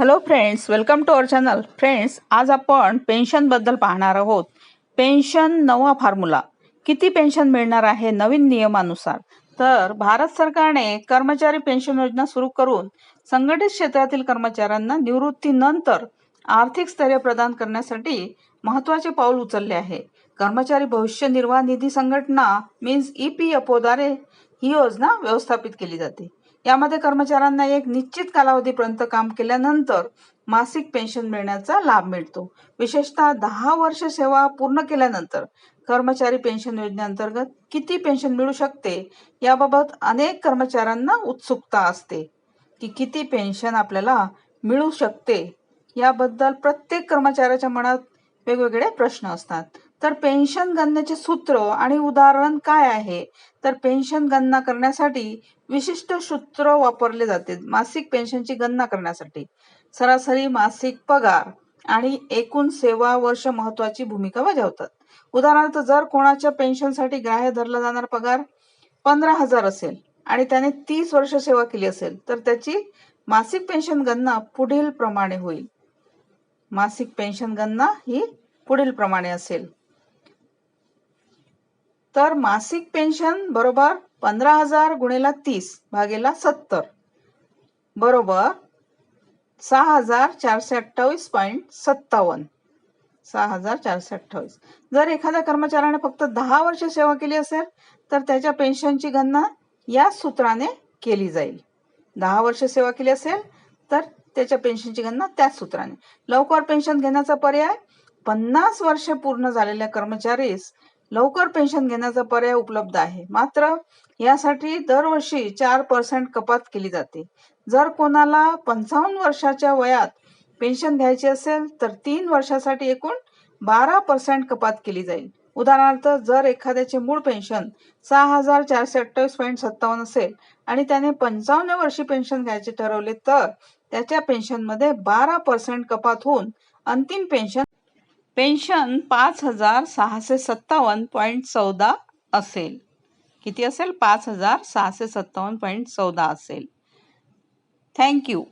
Hello friends welcome to our channel friends आज आपण पेन्शनबद्दल पाहणार आहोत. पेन्शन नवा फॉर्म्युला किती पेन्शन मिळणार आहे नवीन नियमानुसार? तर भारत सरकारने कर्मचारी पेन्शन योजना सुरू करून संघटित क्षेत्रातील कर्मचाऱ्यांना निवृत्तीनंतर आर्थिक स्थैर्य प्रदान करण्यासाठी महत्त्वाचे पाऊल उचलले आहे. कर्मचारी भविष्य निर्वाह निधी संघटना मीन्स ई पी एफ ओद्वारे ही योजना व्यवस्थापित केली जाते. यामध्ये कर्मचाऱ्यांना एक निश्चित कालावधीपर्यंत काम केल्यानंतर मासिक पेन्शन मिळण्याचा लाभ मिळतो. विशेषतः दहा वर्ष सेवा पूर्ण केल्यानंतर कर्मचारी पेन्शन योजनेअंतर्गत किती पेन्शन मिळू शकते याबाबत अनेक कर्मचाऱ्यांना उत्सुकता असते की किती पेन्शन आपल्याला मिळू शकते याबद्दल प्रत्येक कर्मचाऱ्याच्या मनात वेगवेगळे प्रश्न असतात. तर पेन्शन गणनेचे सूत्र आणि उदाहरण काय आहे? तर पेन्शन गणना करण्यासाठी विशिष्ट सूत्र वापरले जाते मासिक पेन्शनची गणना करण्यासाठी. सरासरी मासिक पगार आणि एकूण सेवा वर्ष महत्वाची भूमिका बजावतात. उदाहरणार्थ जर कोणाच्या पेन्शनसाठी ग्राह्य धरला जाणारा पगार पंधरा हजार असेल आणि त्याने तीस वर्ष सेवा केली असेल तर त्याची मासिक पेन्शन गणना पुढील प्रमाणे होईल. मासिक पेन्शन गणना ही पुढील प्रमाणे असेल. तर मासिक पेन्शन बरोबर पंधरा हजार गुणेला तीस भागेला सत्तर. बरोबर सहा हजार चारशे अठ्ठावीस पॉईंट सत्तावन्न. सहा हजार चारशे अठ्ठावीस. जर एखाद्या कर्मचाऱ्याने फक्त दहा वर्ष सेवा केली असेल तर त्याच्या पेन्शनची गणना या सूत्राने केली जाईल. दहा वर्ष सेवा केली असेल तर त्याच्या पेन्शनची गणना त्याच सूत्राने. लवकर पेन्शन घेण्याचा पर्याय पन्नास वर्ष पूर्ण झालेल्या कर्मचारीस लवकर पेन्शन घेण्याचा पर्याय उपलब्ध आहे. मात्र यासाठी दरवर्षी चार पर्सेंट कपात केली जाते. जर कोणाला पंचावन्न वर्षाच्या वयात पेन्शन घ्यायची असेल तर तीन वर्षासाठी एकूण बारा पर्सेंट कपात केली जाईल. उदाहरणार्थ जर एखाद्याचे मूळ पेन्शन सहा हजार चारशे अठ्ठावीस पॉईंट सत्तावन्न असेल आणि त्याने पंचावन्न वर्षी पेन्शन घ्यायचे ठरवले तर त्याच्या पेन्शनमध्ये बारा पर्सेंट कपात होऊन अंतिम पेन्शन पेन्शन पाच हजार सहाशे सत्तावन्न पॉईंट चौदा असेल. किती असेल? पाच हजार सहाशे सत्तावन्न पॉईंट चौदा असेल. थँक्यू